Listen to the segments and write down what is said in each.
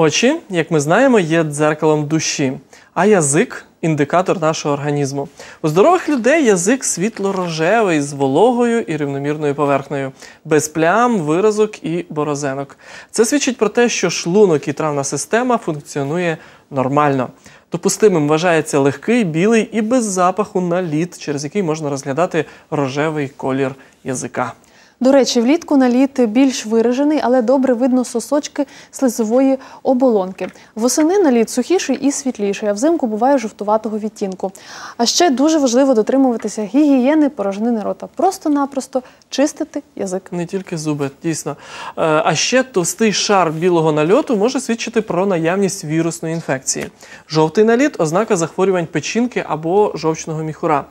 Очі, як ми знаємо, є дзеркалом душі, а язик індикатор нашого організму. У здорових людей язик світло-рожевий з вологою і рівномірною поверхнею, без плям, виразок і борозенок. Це свідчить про те, що шлунок і травна система функціонує нормально. Допустимим вважається легкий, білий і без запаху наліт, через який можна розглядати рожевий колір язика. До речі, влітку наліт більш виражений, але добре видно сосочки слизової оболонки. Восени наліт сухіший і світліший, а взимку буває жовтуватого відтінку. А ще дуже важливо дотримуватися гігієни порожнини рота. Просто-напросто чистити язик. Не тільки зуби, дійсно. Е, а ще товстий шар білого нальоту може свідчити про наявність вірусної інфекції. Жовтий наліт ознака захворювань печінки або жовчного міхура.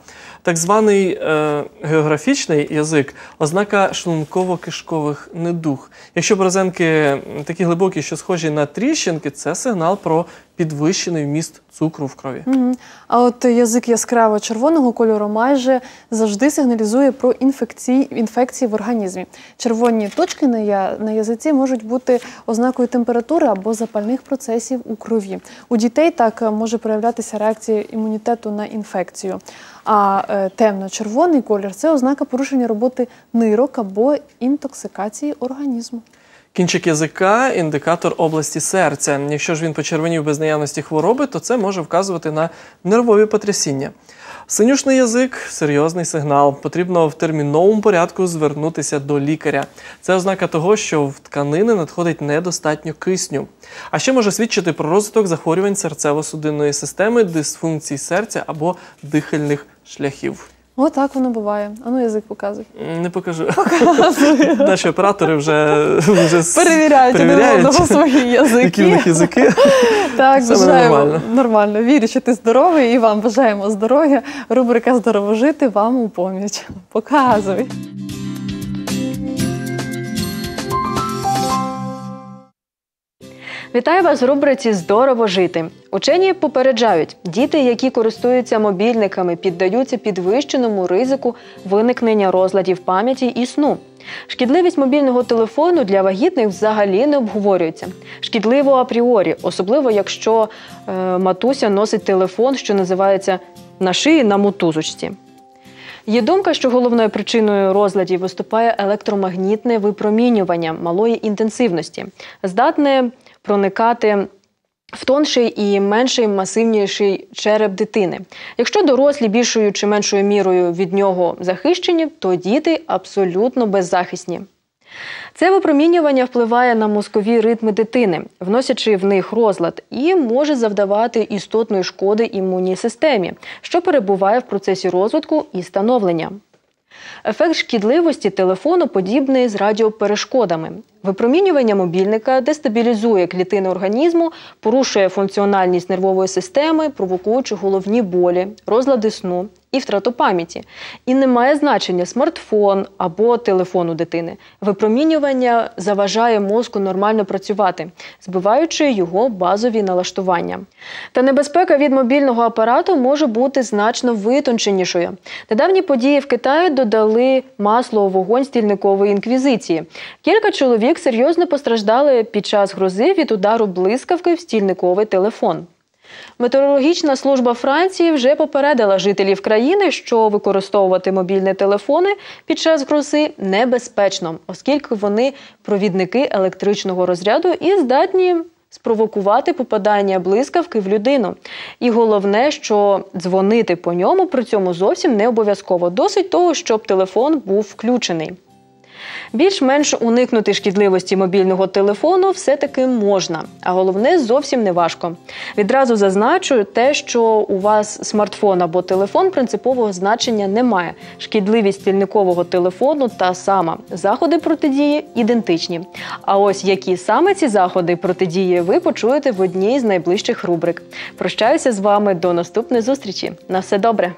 Так званий е, географічний язик ознака шлунково-кишкових недуг. Якщо борозенки такі глибокі, що схожі на тріщинки, це сигнал про підвищений вміст цукру в крові. Угу. А от язик яскраво червоного кольору майже завжди сигналізує про інфекції інфекції в організмі. Червоні точки на я, на язиці можуть бути ознакою температури або запальних процесів у крові. У дітей так може проявлятися реакція імунітету на інфекцію. А е, темно-червоний колір це ознака порушення роботи нирок або інтоксикації організму. Кінчик язика індикатор області серця. Якщо ж він почервонів без наявності хвороби, то це може вказувати на нервові потрясіння. Синюшний язик серйозний сигнал. Потрібно в терміновому порядку звернутися до лікаря. Це ознака того, що в тканини надходить недостатньо кисню. А ще може свідчити про розвиток захворювань серцево-судинної системи, дисфункцій серця або дихальних шляхів. Отак воно буває. Ану язик показуй. Не покажу. Показуй. Наші оператори вже вже перевіряють один одного свої язики. Які в них язики. Так, бажаємо нормально. нормально. Вірю, що ти здоровий і вам бажаємо здоров'я. Рубрика Здорово жити вам у поміч. Показуй. Вітаю вас в рубриці Здорово жити. Учені попереджають, діти, які користуються мобільниками, піддаються підвищеному ризику виникнення розладів пам'яті і сну. Шкідливість мобільного телефону для вагітних взагалі не обговорюється. Шкідливо апріорі, особливо якщо е, матуся носить телефон, що називається на шиї на мотузочці. Є думка, що головною причиною розладів виступає електромагнітне випромінювання малої інтенсивності, здатне проникати в тонший і менший масивніший череп дитини. Якщо дорослі більшою чи меншою мірою від нього захищені, то діти абсолютно беззахисні. Це випромінювання впливає на мозкові ритми дитини, вносячи в них розлад, і може завдавати істотної шкоди імунній системі, що перебуває в процесі розвитку і становлення. Ефект шкідливості телефону подібний з радіоперешкодами. Випромінювання мобільника дестабілізує клітини організму, порушує функціональність нервової системи, провокуючи головні болі, розлади сну і втрату пам'яті. І не має значення смартфон або телефон у дитини. Випромінювання заважає мозку нормально працювати, збиваючи його базові налаштування. Та небезпека від мобільного апарату може бути значно витонченішою. Недавні події в Китаї додали масло у вогонь стільникової інквізиції. Кілька чоловік серйозно постраждали під час грози від удару блискавки в стільниковий телефон. Метеорологічна служба Франції вже попередила жителів країни, що використовувати мобільні телефони під час грози небезпечно, оскільки вони провідники електричного розряду і здатні спровокувати попадання блискавки в людину. І головне, що дзвонити по ньому при цьому зовсім не обов'язково. Досить того, щоб телефон був включений. Більш-менш уникнути шкідливості мобільного телефону все-таки можна, а головне зовсім не важко. Відразу зазначу те, що у вас смартфон або телефон принципового значення немає. Шкідливість стільникового телефону та сама. Заходи протидії ідентичні. А ось які саме ці заходи протидії ви почуєте в одній з найближчих рубрик. Прощаюся з вами до наступної зустрічі. На все добре.